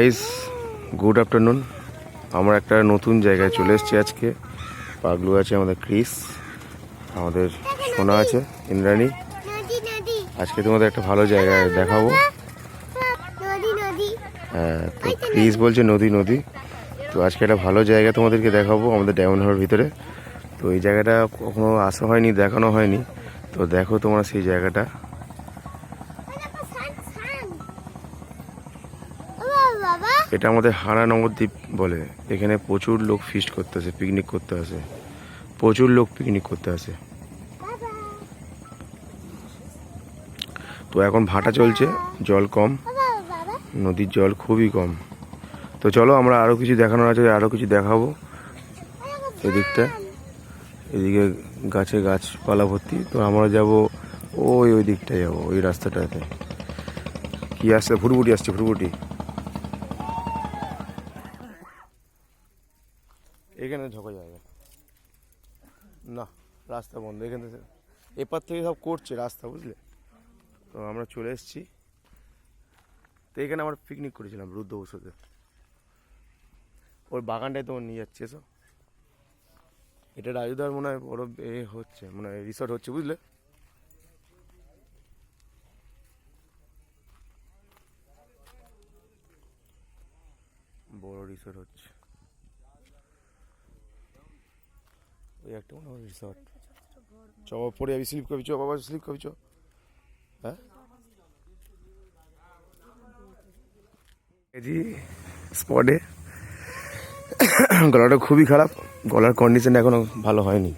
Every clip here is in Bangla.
গাইস গুড আফটারনুন আমরা একটা নতুন জায়গায় চলে এসেছি আজকে। পাগলু আছে আমাদের ক্রিস, আমাদের সোনা আছে, ইন্দ্রাণী। নদী নদী আজকে তোমাদের একটা ভালো জায়গায় দেখাবো। হ্যাঁ তো ক্রিস বলছে নদী নদী। তো আজকে একটা ভালো জায়গা তোমাদেরকে দেখাবো আমাদের ডায়মন্ড হাওয়ার ভিতরে। তো এই জায়গাটা কখনো আসা হয়নি, দেখানো হয়নি। তো দেখো তোমরা সেই জায়গাটা। এটা আমাদের হারা নবদ্বীপ বলে। এখানে প্রচুর লোক ফিস্ট করতে আসে পিকনিক করতে আসে। প্রচুর লোক পিকনিক করতে আসে। তো এখন ভাটা চলছে, জল কম, নদীর জল খুবই কম। তো চলো আমরা আরও কিছু দেখানোর আছে আরও কিছু দেখাবো। এদিকটা, এদিকে গাছে গাছপালা ভর্তি। তো আমরা যাব ওই ওই দিকটায় যাব, ওই রাস্তাটাতে। কি আসছে? ফুটফুটি আসছে ফুটফুটি এখানে ঢোকা যাবে না রাস্তা বন্ধ, এখানে থেকে- এপার থেকে সব করছে রাস্তা, বুঝলে? তো আমরা চলে এসেছি। তো এখানে আমরা পিকনিক করেছিলাম রুদ্র বসুতে। ওর বাগানটায় তোমার নিয়ে যাচ্ছে, এসো। এটা রাজুদার মনে হয় বড় এ হচ্ছে মানে রিসর্ট হচ্ছে, বুঝলে? বড় রিসর্ট হচ্ছে। ওই একটা মনে হয় রিসর্ট যাবি স্লিপ করবি চ বাবা স্লিপ করবি চ হ্যাঁ? স্পটে গলাটা খুবই খারাপ গলার কন্ডিশন এখনও ভালো হয়নি।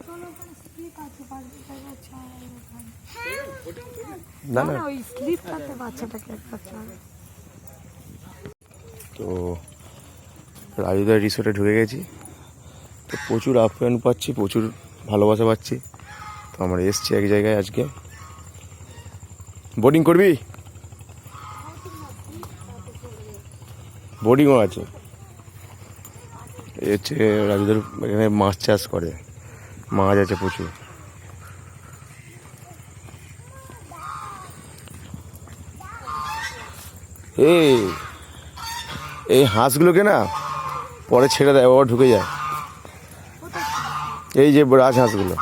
না না। তো রাজুদার রিসোর্টে ঢুকে গেছি। তো প্রচুর আপ্যায়ন পাচ্ছি প্রচুর ভালোবাসা পাচ্ছি। তো আমরা এসছি এক জায়গায় আজকে। বোটিং করবি? বোটিংও আছে। এ হচ্ছে রাজুদের এখানে মাছ চাষ করে। মাছ আছে প্রচুর। এই এই হাঁসগুলোকে না? পরে ছেড়ে দেয় আবার ঢুকে যায়। এই যে রাজ হাঁসগুলো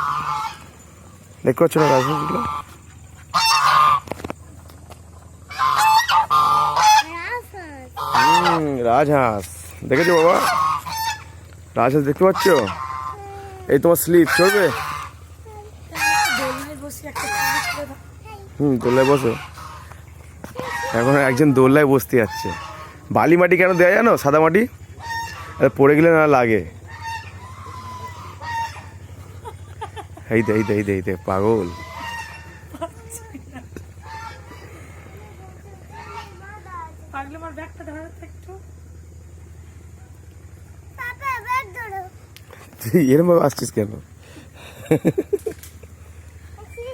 দেখতে পাচ্ছ না রাজ হাঁসগুলো হুম রাজহাঁস দেখেছ বাবা রাজহাঁস দেখতে পাচ্ছ এই তোমার স্লিপ চলবে। হুম দোল্লায় বসো এখন একজন দোল্লায় বসতে যাচ্ছে বালি মাটি কেন দেয় জানো সাদা মাটি পড়ে গেলে না লাগে এই দে এই দে এই দে এই দে পাগল। তুই এরম ভাবে আসছিস কেন? আমি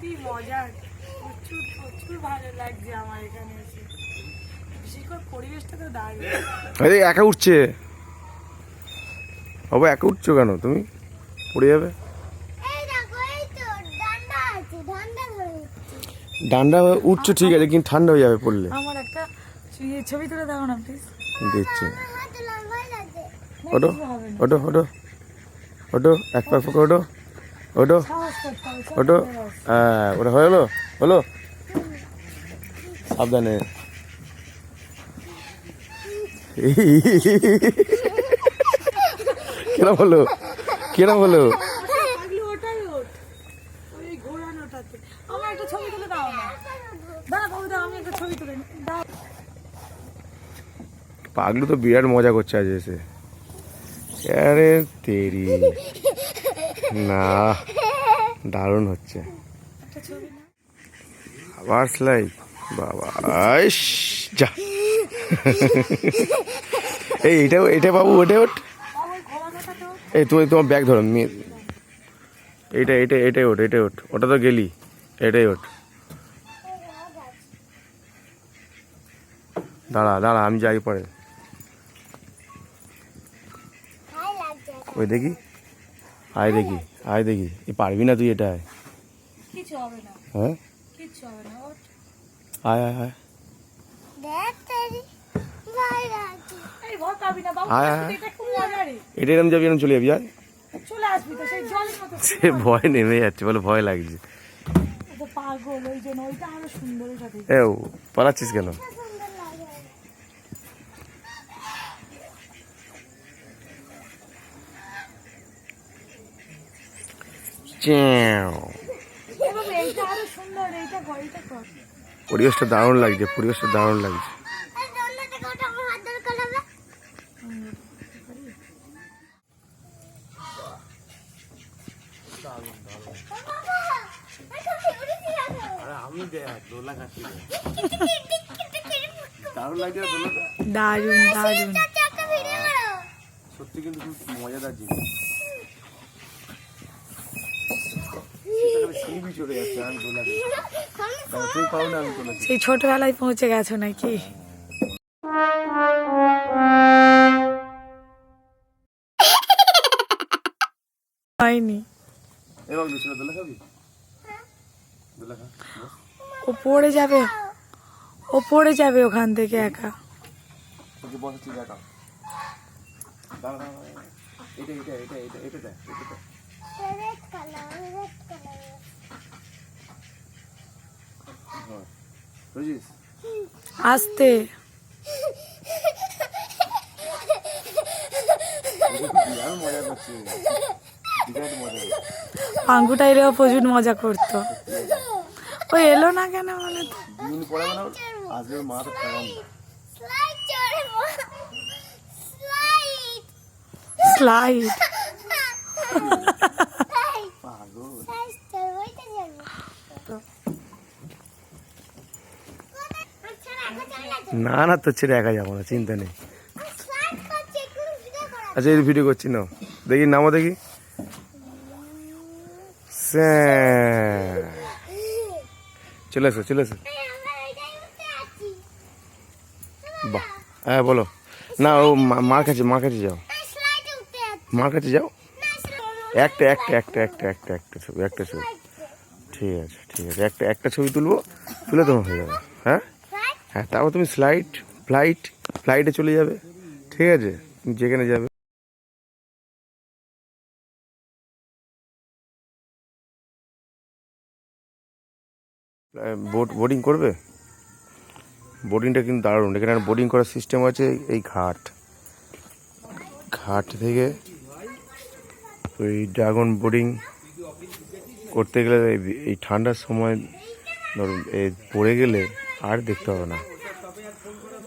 কি মজা। প্রচুর প্রচুর ভালো লাগছে আমার এখানে এসে। বিশেষ করে পরিবেশটা তো দারুণ। আরে একা উঠছে? বাবা একা উঠছো কেন? তুমি পড়ে যাবে? এই দেখো এই তো ডান্ডা উঠছো। ঠিক আছে কিন্তু ঠান্ডা হয়ে যাবে পড়লে। আমার একটা ছবি- তুলে দাও না প্লিজ লাগে ওটো ওটো ওটো ওটো এক পা ওটো ওটো ওটো হ্যাঁ ওটা হয়ে গেলো? হলো সাবধানে। কিরম হলো কিরম হলো পাগলি তো বিরাট মজা করছে আজ এসে। আরে তেরি। না, দারুণ হচ্ছে। আবার স্লাই বাবা আইস যা। এই এটা এটা বাবু ওটা ওঠ। এই তুমি তোমার ব্যাগ ধরো মেয়ে এইটা এইটা এটাই ওঠ এটাই ওঠ। ওটা তো গেলি এটাই ওঠ। দাঁড়া দাঁড়া আমি যাই পরে। ওই দেখি। আয় দেখি আয় দেখি। এ পারবি না তুই এটা হ্যাঁ? কিচ্ছু হবে না ওঠ। আয় আয় এটা এরম যাবি এরম চলে যাবি আয় সে ভয় নেমে যাচ্ছে বলে ভয় লাগছে তো পাগল ওই জন্য ওইটা আরও সুন্দর এটা দেখতে। এ ও, পালাচ্ছিস কেন চ্যাও। পরিবেশটা দারুণ লাগছে পরিবেশটা দারুণ লাগছে। দারুণ দারুণ। সত্যি কিন্তু খুব মজাদার জিনিস সিঁড়ি চলে যাচ্ছে আমি দোলাতে তুমি পাও না আমি দোলাতে সেই ছোটবেলায় পৌঁছে গেছো নাকি? হয়নি। ও পড়ে যাবে। ও পড়ে যাবে ওখান থেকে একা। এটা এটা এটা এটা এটা আসতে। পাঙ্গুটা এলেও প্রচুর মজা করতো। ও এলো না কেন বলে মানে স্লাইড না না তোর ছেড়ে একা যাব না, চিন্তা নেই। আচ্ছা এই ভিডিও করছি না দেখি, নামো দেখি। চলে এসো চলে এসো। বাহ। হ্যাঁ বলো। না, ও মার কাছে মার কাছে যাও। মার কাছে যাও? একটা একটা একটা একটা একটা একটা ছবি একটা ছবি। ঠিক আছে ঠিক আছে, একটা একটা ছবি তুলবো, তুলে তোমার হয়ে যাবে। হ্যাঁ? হ্যাঁ তারপর তুমি স্লাইড ফ্লাইট ফ্লাইটে চলে যাবে। ঠিক আছে? যেখানে যাবে। বোট বোর্ডিং করবে? বোর্ডিংটা কিন্তু দারুণ। এখানে বোর্ডিং করার সিস্টেম আছে এই ঘাট। ঘাট থেকে ওই ড্রাগন বোর্ডিং করতে গেলে এই- এই ঠান্ডার সময় ধরুন এই পড়ে গেলে আর দেখতে হবে না।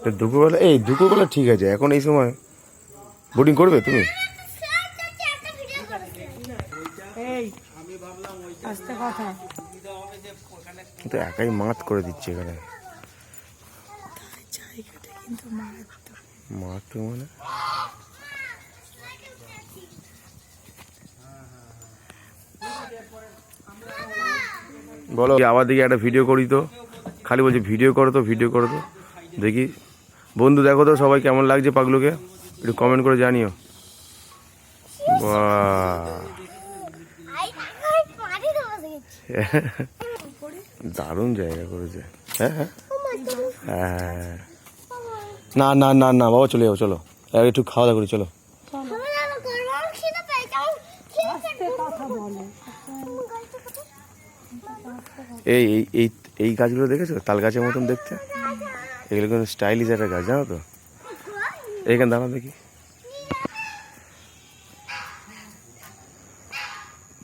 তো দুপুরবেলা এই দুপুরবেলা ঠিক আছে এখন এই সময় বোটিং করবে তুমি? এই তো একাই মাত করে দিচ্ছে এখানে। মারাত্মক। মাত তো মানে? বলো আবার দেখি একটা ভিডিও করি তো? খালি বলছি ভিডিও করো তো ভিডিও করো তো। দেখি। বন্ধু, দেখো তো সবাই কেমন লাগছে পাগলুকে? একটু কমেন্ট করে জানিও। দারুণ জায়গা করেছে। হ্যাঁ হ্যাঁ। হ্যাঁ না না না না, বাবা, চলে যাও চলো। একটু খাওয়া দাওয়া করি, চলো আমি না করব আমি খিদে পেয়েছি আমি খিদে আস্তে কথা বলে এই এই এই এই গাছগুলো দেখেছ? তাল গাছের মতন দেখতে? এগুলো কিন্তু স্টাইলিশ একটা গাছ জানো তো? এইখানে দাঁড়া দেখি।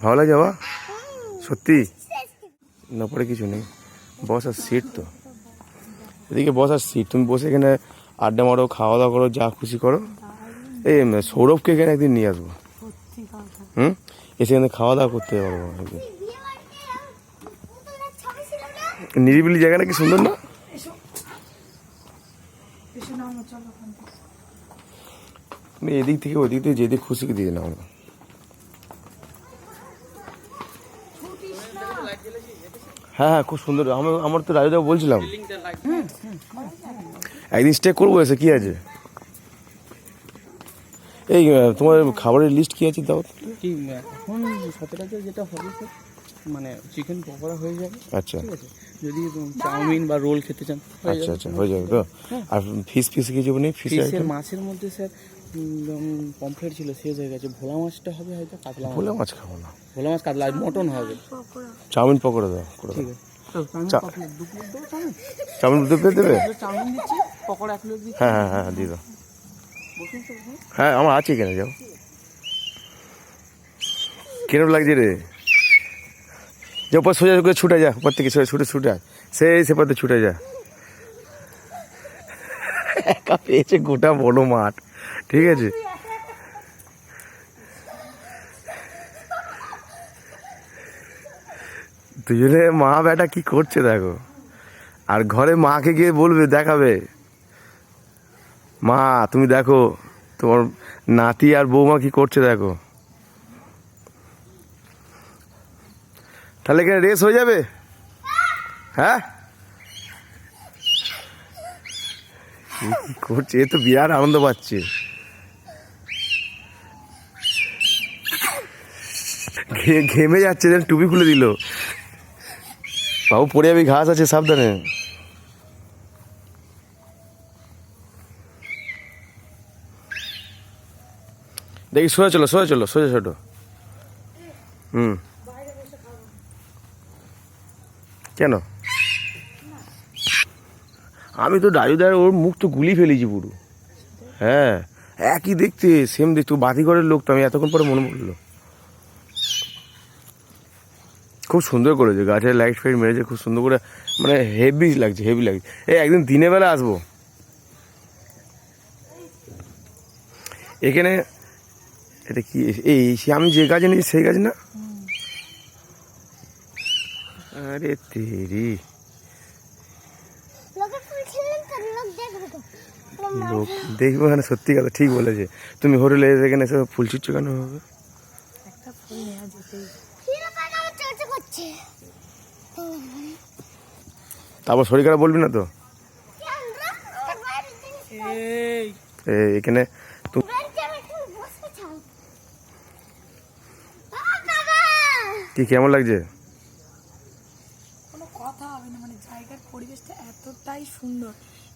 ভালো লাগে বাবা? সত্যি? না পরে কিছু নেই। বসার সিট তো। এদিকে বসার সিট তুমি বসে এখানে আড্ডা মারো খাওয়া দাওয়া করো যা খুশি করো। এই সৌরভকে এখানে একদিন নিয়ে আসব। হুম? এসে এখানে খাওয়া দাওয়া করতে পারব। একদিন বিয়ে বাড়িতে পুতুলের ছবি ছিল না নিরিবিলি জায়গাটা কি সুন্দর না। তুমি এদিক থেকে ওদিক থেকে যেদিক খুশি দিয়ে নাও। না। হ্যাঁ হ্যাঁ খুব সুন্দর। আমি আমার তো রাজুদা বলছিলাম। একদিন স্টে করব এসে কি আছে? এই তোমার খাবারের লিস্ট কি আছে দাও? কি এখন যেটা হবে মানে চিকেন পকোড়া হয়ে যাবে আচ্ছা। ঠিক আছে? যদি চাউমিন বা রোল খেতে চান আচ্ছা আচ্ছা হয়ে যাবে তো? আর ফিস ফিস কিছু নেই ফিস ফিশের মাছের মধ্যে স্যার পমফ্লেট ছিল শেষ হয়ে গেছে। ভোলা মাছটা হবে হয়তো কাতলা ভোলা মাছ খাব না। ভোলা মাছ কাতলা আর মটন হবে। চাউমিন পকোড়া। দাও করে ঠিক আছে। চাউমিন? দু প্লেট দেবো চাউমিন চাউমিন দুটো দেবে? চাউমিন দিচ্ছি পকোড়া এক প্লেট দিচ্ছি। হ্যাঁ হ্যাঁ হ্যাঁ দিয়ে দাও। হ্যাঁ। হ্যাঁ আমার আছে এখানে যাও। কিরম লাগছে রে? যে উপর সোজা করে ছুটে যা, উপর থেকে সোজা ছুটে ছুটে। সেই সে পথে ছুটে যা। একা পেয়েছে গোটা বড় মাঠ, ঠিক আছে? দুজনে মা বেটা কি করছে দেখো? আর ঘরে মাকে গিয়ে বলবে, দেখাবে। মা, তুমি দেখো, তোমার নাতি আর বৌমা কি করছে দেখো? তাহলে এখানে রেস হয়ে যাবে? হ্যাঁ? করছে? এ তো বিরাট আনন্দ পাচ্ছে। ঘেমে যাচ্ছে যেন টুপি খুলে দিল। বাবু, পড়ে যাবি, ঘাস আছে সাবধানে। দেখি, সোজা চলো সোজা চলো, সোজা ছোটো। হুম। কেন? আমি তো ডায়ুদার ওর মুখ তো গুলি ফেলেছি পুরো। হ্যাঁ একই দেখতে সেম দেখতে। বাতিঘরের লোক তো, আমি এতক্ষণ পরে মনে পড়ল। খুব সুন্দর করেছে, গাছের লাইট ফাইট মেরেছে, খুব সুন্দর করে মানে হেভি লাগছে হেভি লাগছে। এই একদিন দিনের বেলা আসব। এখানে, এটা কি, এই আমি যে গাছ নিয়েছি সেই গাছ না? আরে তেরি। লোকে দেখবে দেখব মানে সত্যি কথা ঠিক বলেছে। তুমি হোটেলে এসে এখানে এসে ফুল ছিটছো কেন হবে কেন তারপর শরীর খারাপ বলবি না তো? এখানে কি কেমন লাগছে কোনো কথা হবে না মানে জায়গার পরিবেশটা এতটাই সুন্দর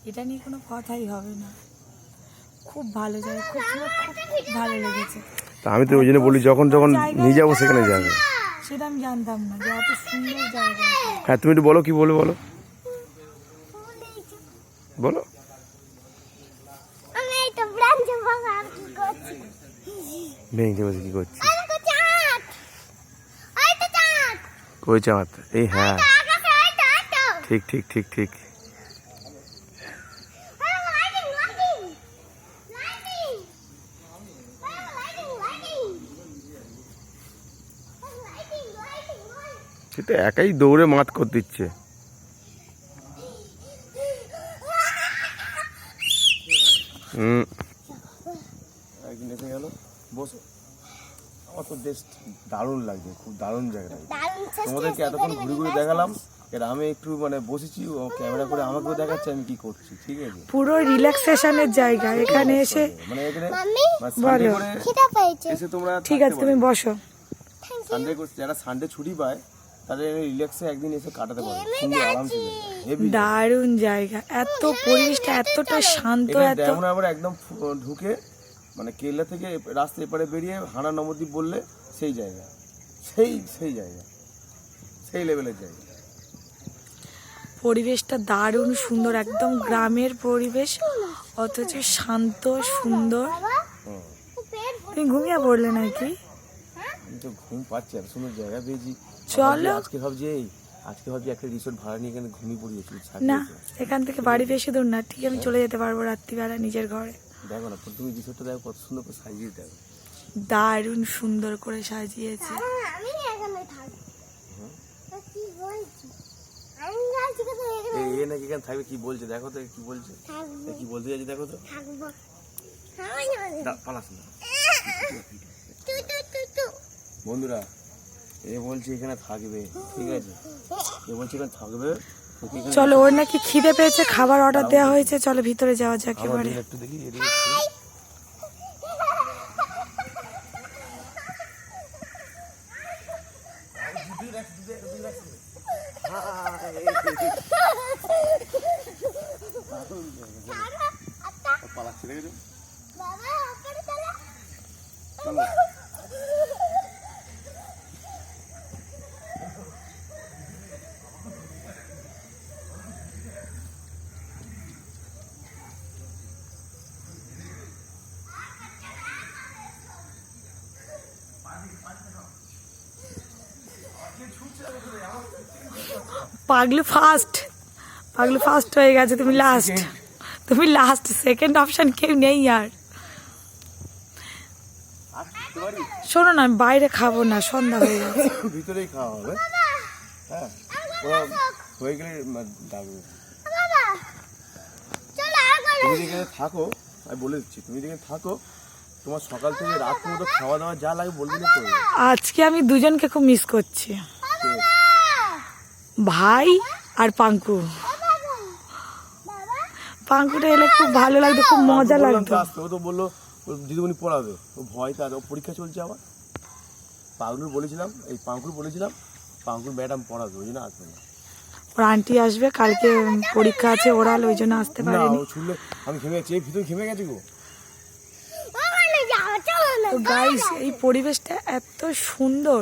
এটা নিয়ে কোনো কথাই হবে না। খুব ভালো জায়গা খুব সুন্দর খুব ভালো লেগেছে। তা আমি তো ওই জন্য বলি যখন যখন নিয়ে যাব সেখানে যাবে। সেটা আমি জানতাম না যে এত সুন্দর জায়গা। হ্যাঁ তুমি একটু বলো কি বলো? বলো। বলো ভেঙে বসে কি করছি? ওই চাঁদ। এই হ্যাঁ। ঠিক ঠিক ঠিক ঠিক lighting lighting lighting lighting lighting lighting lighting সেটা একাই দৌড়ে মাত করে দিচ্ছে। হুম। একদিন এসে গেল বসো আমার তো বেশ দারুণ লাগছে খুব দারুণ জায়গা তোমাদেরকে এতক্ষণ ঘুরে ঘুরে দেখালাম। এর আমি একটু মানে বসেছি ও ক্যামেরা করে আমাকেও দেখাচ্ছে আমি কি করছি ঠিক আছে? পুরো রিল্যাক্সেশনের জায়গা এখানে এসে মানে এখানে মানে বলো। এসে তোমরা ঠিক আছে তুমি বসো। সানডে যারা সানডে ছুটি পায় তাদের রিল্যাক্সে একদিন এসে কাটাতে পারে সুন্দর আরামসে দারুণ। জায়গা। এত পরিবেশটা এতটা শান্ত এত আবার একদম ঢুকে মানে কেল্লা থেকে রাস্তা এপারে বেরিয়ে হানা নবদ্বীপ বললে সেই জায়গা। সেই সেই জায়গা। সেই লেভেলের জায়গা। পরিবেশটা দারুণ সুন্দর একদম গ্রামের পরিবেশ অথচ শান্ত সুন্দর। তুমি ঘুমিয়ে পড়লে নাকি? আমি তো ঘুম পাচ্ছি এত সুন্দর জায়গা পেয়েছি। চলো। আজকে ভাবছি এই আজকে ভাবছি একটা রিসোর্ট ভাড়া নিয়ে এখানে ঘুমিয়ে পড়িয়েছি না এখান থেকে বাড়ি বেশি দূর না ঠিক আমি চলে যেতে পারব রাত্রিবেলা নিজের ঘরে। দেখো না তুমি রিসোর্টটা দেখো কত সুন্দর করে সাজিয়ে দেখো। দারুণ সুন্দর করে সাজিয়েছে। আমি এখানে থাকব। কি বলছি? এ নাকি এখানে থাকবে কি বলছে? দেখো তো কি বলছে? কি বলতে যাচ্ছে দেখো পালাস না। তু বন্ধুরা এ বলছে এখানে থাকবে ঠিক আছে? এ বলছে এখানে থাকবে চলো ওর নাকি খিদে পেয়েছে খাবার অর্ডার দেওয়া হয়েছে চলো ভিতরে যাওয়া যাক এবারে। একটু দেখি এদিকে একটু। পালাচ্ছি দেখেছ বাবা ওপরে চলো চলো পাগলু ফার্স্ট পাগলু ফার্স্ট হয়ে গেছে তুমি লাস্ট তুমি লাস্ট সেকেন্ড অপশন কেউ নেই আর। শোনো না আমি বাইরে খাব না সন্ধ্যা হয়ে গেছে। ভিতরেই খাওয়া হবে। হ্যাঁ হয়ে গেলে ডাকবে। তুমি যেখানে থাকো আমি বলে দিচ্ছি তুমি যেখানে থাকো তোমার সকাল থেকে রাত পর্যন্ত খাওয়া দাওয়া যা লাগে বলবি না আজকে আমি দুজনকে খুব মিস করছি। ভাই আর পাঙ্কু। পাঙ্কুটা এলে খুব ভালো লাগতো খুব মজা লাগতো। আসতে, ও তো বলল দিদিমণি পড়াবে ও ভয় তার ও পরীক্ষা চলছে আবার। পাগলুর বলেছিলাম এই পাঙ্কুর বলেছিলাম পাঙ্কুর ম্যাডাম পড়াবে ওই জন্য আসবে না। ওর আন্টি আসবে কালকে পরীক্ষা আছে ওরাল ওই জন্য আসতে না পারেনি। ছুটলে আমি ঘেমে গেছি এই ভিতরে ঘেমে গেছি গো। তো গাইস এই পরিবেশটা এত সুন্দর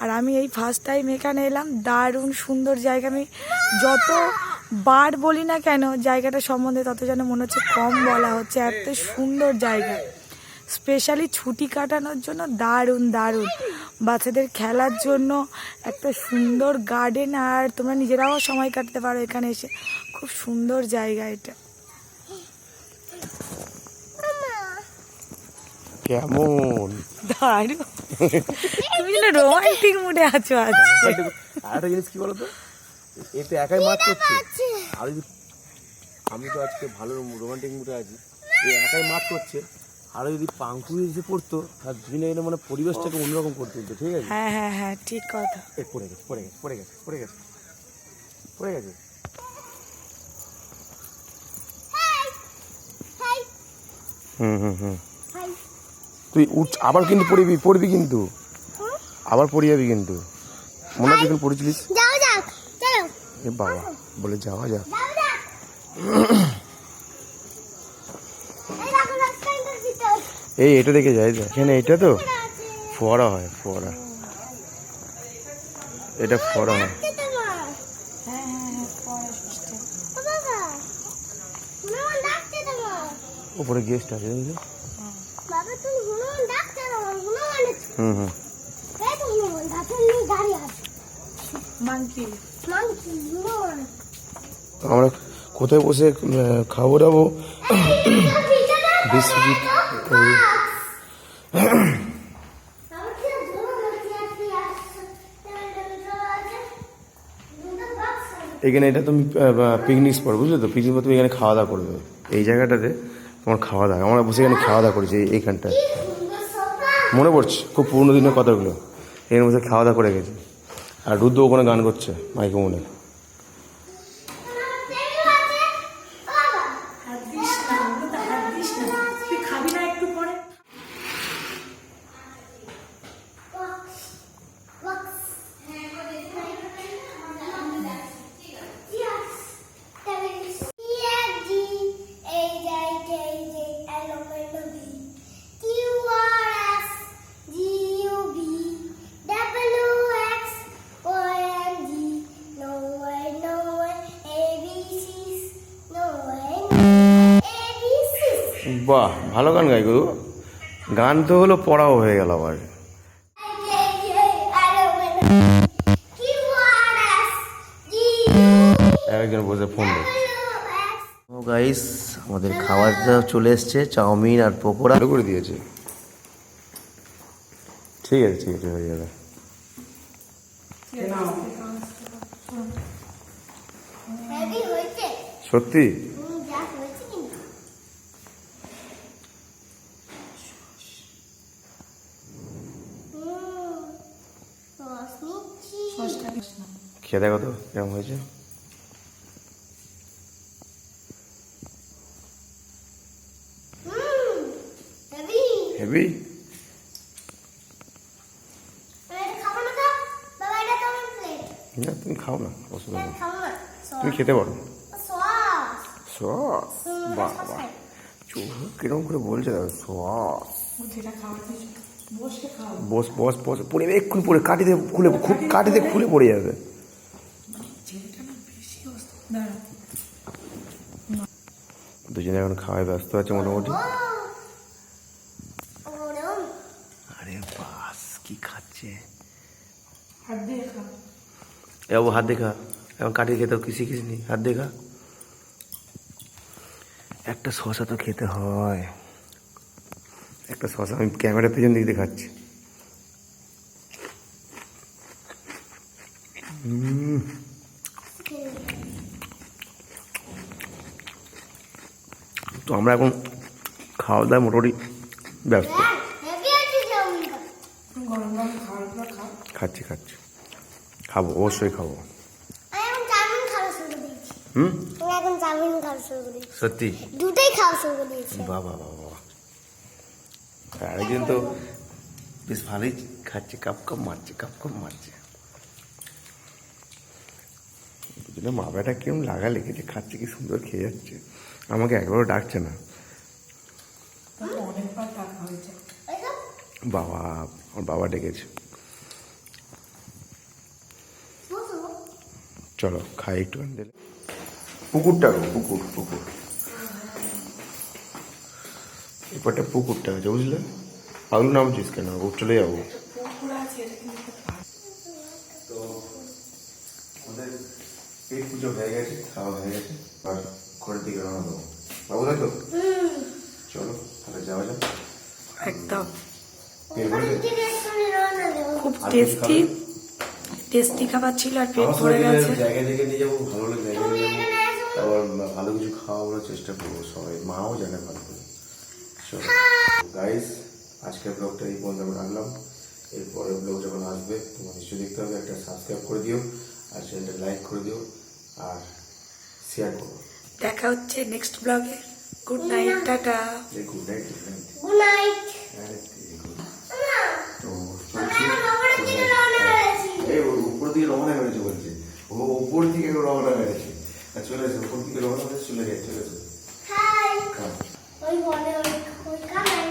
আর আমি এই ফার্স্ট টাইম এখানে এলাম। দারুণ সুন্দর জায়গা। আমি যত বার বলি না কেন, জায়গাটা সম্বন্ধে তত যেন মনে হচ্ছে কম বলা হচ্ছে। এত সুন্দর জায়গা। স্পেশালি ছুটি কাটানোর জন্য দারুণ দারুণ। বাচ্চাদের খেলার জন্য একটা সুন্দর গার্ডেন আর তোমরা নিজেরাও সময় কাটাতে পারো এখানে এসে। খুব সুন্দর জায়গা এটা। কেমন? দারুণ। তুমি যেন রোমান্টিক মুডে আছো আজ। আরেকটা জিনিস কি বলতো? এতে একাই মাছ করছে। আর যদি আমি তো আজকে ভালো রোমান্টিক মুডে আছি। এ একাই মাছ করছে। আর যদি পাঙ্কু এসে পড়তো তার দুজনে এনে মানে পরিবেশটাকে অন্যরকম করতে দিত ঠিক আছে? হ্যাঁ হ্যাঁ হ্যাঁ ঠিক কথা। এ পড়ে গেছে পড়ে গেছে পড়ে গেছে পড়ে গেছে। পড়ে গেছে। হাই হুম হুম হুম। হাই তুই উঠ আবার কিন্তু পড়বি পড়বি কিন্তু। আবার পড়ে যাবি কিন্তু। মনে হয় তুই পড়েছিলিস? এ বাবা বলে যাওয়া যাক। এই এটা দেখে যাই এখানে এটা তো ফোয়ারা হয় ফোয়ারা। এটা ফোয়ারা হয়। কে তোমার হ্যাঁ হ্যাঁ হ্যাঁ পড়া সিস্টেম ও বাবা হুনুমান ডাকছে তোমার উপরে গেস্ট আছে দেখলি বাবা তুমি হুনুমান ডাকছে তোমার হুনুমানের হুম হুম আমরা কোথায় বসে খাব দাবো এখানে এটা তুমি পিকনিক স্পট বুঝলে তো? পিকনিক তুমি এখানে খাওয়া দাওয়া করবে। এই জায়গাটাতে তোমার খাওয়া দাওয়া আমরা বসে এখানে খাওয়া দাওয়া করেছি এইখানটায়। মনে পড়ছে, খুব পুরনো দিনের কথাগুলো। এর মধ্যে খাওয়া দাওয়া করে গেছি। আর রুদ্র ওখানে গান করছে, মাইকে মনে। তো হলো পড়াও হয়ে গেল আবার। একজন বসে ফোন গাইস আমাদের খাবারটা চলে এসছে চাউমিন আর পকোড়া। করে দিয়েছে। ঠিক আছে ঠিক আছে হয়ে যাবে। সত্যি যা হয়েছে কিন্তু হুম রস নিচ্ছি সসটা দিস না খেয়ে দেখো তো কেমন হয়েছে। হেভি। হেভি? এটা খাব না তো? বাবা এটা তোমার প্লেট না তুমি খাও না অসুবিধা নেই তুমি খেতে পারো? সস বাহ চোখ কীরকম করে বলছে দেখো সস বস বস বস পড়ে এক্ষুনি পড়ে কাটিতে খুলে খুব কাটিতে খুলে পড়ে যাবে ছেলেটা না বেশি অস্ত দাঁড়া দুজনে এখন খাওয়ায় ব্যস্ত আছে মোটামুটি। আরে বাস, কি খাচ্ছে? হাত দিয়ে খা এ বাবু, হাত দেখা। এখন কাটিয়ে খেতে কিছু কিছু নি হাত দেখা। একটা শশা তো খেতে হয়। একটা শশা আমি ক্যামেরার পেছন দিক দিয়ে আমরা এখন খাওয়া দাওয়া মোটামুটি ব্যস্ত। খাচ্ছি খাচ্ছি। খাব, অবশ্যই খাব। হুম? সত্যি? বাবা বাবা বাবা। আরেকজন তো বেশ ভালোই খাচ্ছে কাপ কাপ মারছে কাপ কাপ মারছে। দুজনে মা বেটা কিরম লাগা লেগেছে খাচ্ছে কি সুন্দর খেয়ে যাচ্ছে। আমাকে একবারও ডাকছে না। বাবা আমার বাবা ডেকেছে। চলো, খাই একটু দিলে পুকুরটা পুকুর পুকুর। এপারটা পুকুরটা আছে, বুঝলে? পাগলু নামছিস কেন? চলে যাব পুকুর আছে এটা কিন্তু তো আমাদের পেট পুজো হয়ে গেছে খাওয়া হয়ে গেছে আর ঘরের দিকে রওনা দেবো বাবু তাই তো চলো তাহলে যাওয়া যাক একদম পেট ভরে গেছে? ঠিক আছে আমি রওনা দেবো খুব আর কিছু টেস্টি টেস্টি খাবার ছিল আর পেট ভরে গেছে। জায়গায় জায়গায় নিয়ে যাব ভালো ভালো জায়গায় নিয়ে যাব। তারপর ভালো কিছু খাওয়াবার চেষ্টা করব সবাই। মাও জানে ভালো করে। গাইস আজকের ব্লগটা এই পর্যন্ত আমি রাখলাম। এরপরে ব্লগ যখন আসবে তোমার নিশ্চয়ই দেখতে হবে একটা সাবস্ক্রাইব করে দিও আর চ্যানেলটা লাইক করে দিও আর শেয়ার করো। দেখা হচ্ছে নেক্সট ব্লগে good night tata. Good night good night good night দিয়ে রওনা হয়েছে বলছে। ও ওপর দিকে রওনা হয়েছে। আর চলে আসে ওপর দিকে রওনা হয়েছে চলে যায় চলে আসে ওই বলে ওই কামাই